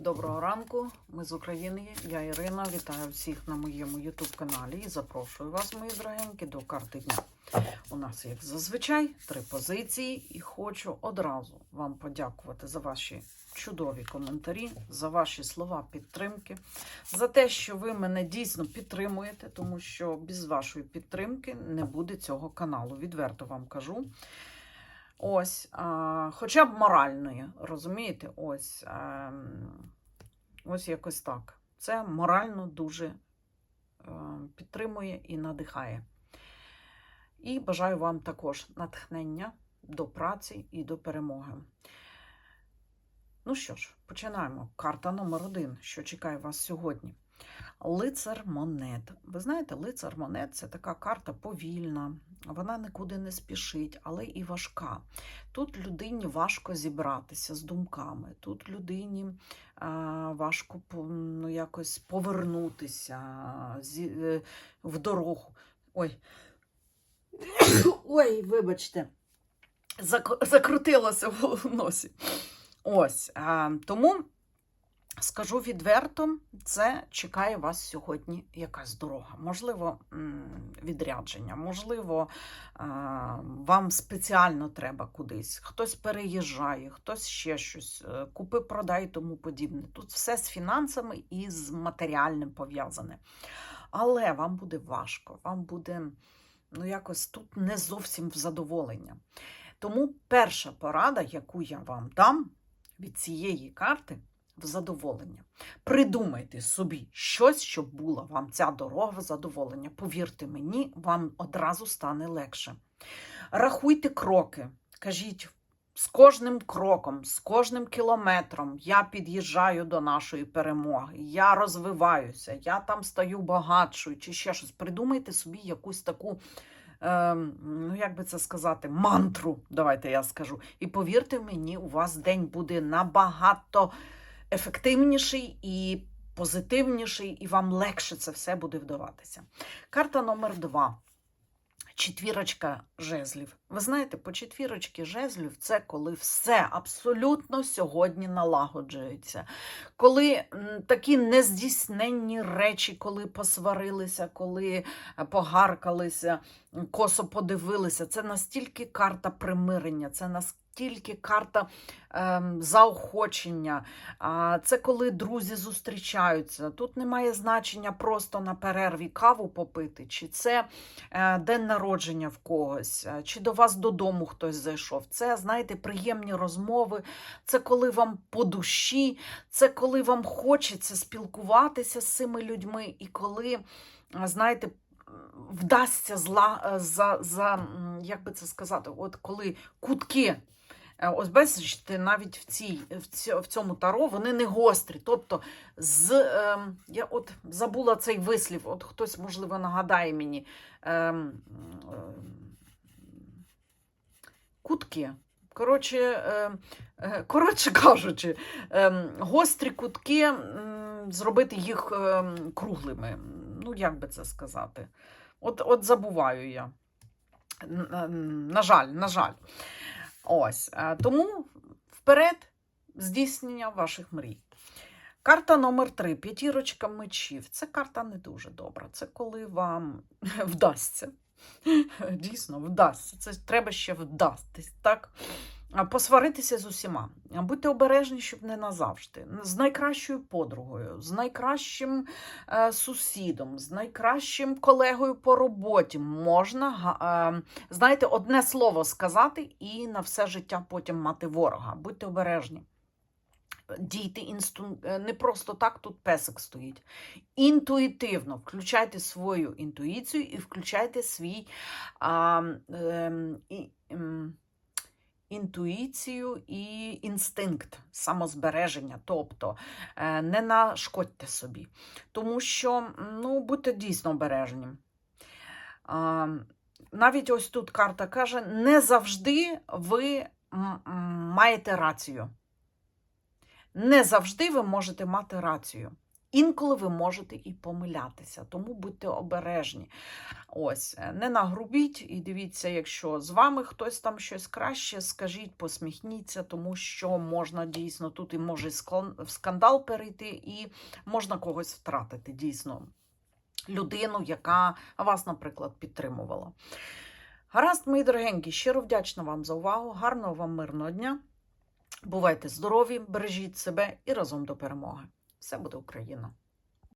Доброго ранку, ми з України. Я Ірина. Вітаю всіх на моєму YouTube каналі і запрошую вас, мої дорогенькі, до карти дня. У нас, як зазвичай, три позиції, і хочу одразу вам подякувати за ваші чудові коментарі, за ваші слова підтримки, за те, що ви мене дійсно підтримуєте, тому що без вашої підтримки не буде цього каналу. Відверто вам кажу. Ось, а, хоча б моральної, розумієте? Ось, а, ось якось так. Це морально дуже а, підтримує і надихає. І бажаю вам також натхнення до праці і до перемоги. Ну що ж, починаємо. Карта номер один, що чекає вас сьогодні. Лицар монет. Ви знаєте, лицар монет це така карта повільна, вона нікуди не спішить, але і важка. Тут людині важко зібратися з думками, тут людині важко ну, якось повернутися е, в дорогу. Ой, Ой, вибачте, зак- закрутилося в носі. Ось. Тому скажу відверто, це чекає вас сьогодні якась дорога. Можливо, відрядження, можливо, вам спеціально треба кудись. Хтось переїжджає, хтось ще щось, е, купи, продай тому подібне. Тут все з фінансами і з матеріальним пов'язане. Але вам буде важко, вам буде ну, якось тут не зовсім в задоволення. Тому перша порада, яку я вам дам від цієї карти, в задоволення. Придумайте собі щось, щоб була вам ця дорога в задоволення. Повірте мені, вам одразу стане легше. Рахуйте кроки, кажіть. З кожним кроком, з кожним кілометром я під'їжджаю до нашої перемоги, я розвиваюся, я там стаю багатшою чи ще щось. Придумайте собі якусь таку, ем, ну як би це сказати, мантру, давайте я скажу. І повірте мені, у вас день буде набагато ефективніший і позитивніший, і вам легше це все буде вдаватися. Карта номер два. Четвірочка жезлів. Ви знаєте, по четвірочці жезлів це коли все абсолютно сьогодні налагоджується. Коли такі нездійсненні речі, коли посварилися, коли е, погаркалися, косо подивилися, це настільки карта примирення, це настільки карта ем, заохочення. А, Це коли друзі зустрічаються. Тут немає значення просто на перерві каву попити, чи це е, день народження в когось, е, чи до вас додому хтось зайшов. Це, знаєте, приємні розмови, це коли вам по душі, це коли вам хочеться спілкуватися з цими людьми, і коли, е, знаєте, вдасться зла, е, за, за, як би це сказати, от коли кутки. Е, Ось бачите, навіть в, цій, в, цьо- в цьому таро вони не гострі. Тобто, з, ем, я от забула цей вислів, от хтось, можливо, нагадає мені. Ем, ем, кутки. Коротше, е, коротше кажучи, ем, гострі кутки, м, зробити їх ем, круглими. Ну, як би це сказати? От, от забуваю я. Н- На жаль, на жаль. Ось. е, Тому вперед здійснення ваших мрій. Карта номер три п'ятірочка мечів. Це карта не дуже добра. Це коли вам вдасться. Дійсно, вдасться. Це треба ще вдастись, так? Посваритися з усіма. Будьте обережні, щоб не назавжди. З найкращою подругою, з найкращим е, сусідом, з найкращим колегою по роботі можна, е, знаєте, одне слово сказати і на все життя потім мати ворога. Будьте обережні. Дійте інсту... е, не просто так тут песик стоїть. Інтуїтивно включайте свою інтуїцію і включайте свій а, ем, і, ем, інтуїцію і інстинкт самозбереження. Тобто е, не нашкодьте собі. Тому що ну, будьте дійсно обережні. Навіть ось тут карта каже: не завжди ви маєте рацію. Не завжди ви можете мати рацію. Інколи ви можете і помилятися, тому будьте обережні. Ось, е, не нагрубіть і дивіться, якщо з вами хтось там щось краще, скажіть, посміхніться, тому що можна дійсно тут і може в скандал перейти, і можна когось втратити дійсно людину, яка вас, наприклад, підтримувала. Гаразд, мої дорогенькі, щиро вдячна вам за увагу. Гарного вам мирного дня. Бувайте здорові, бережіть себе і разом до перемоги. Все буде Україна!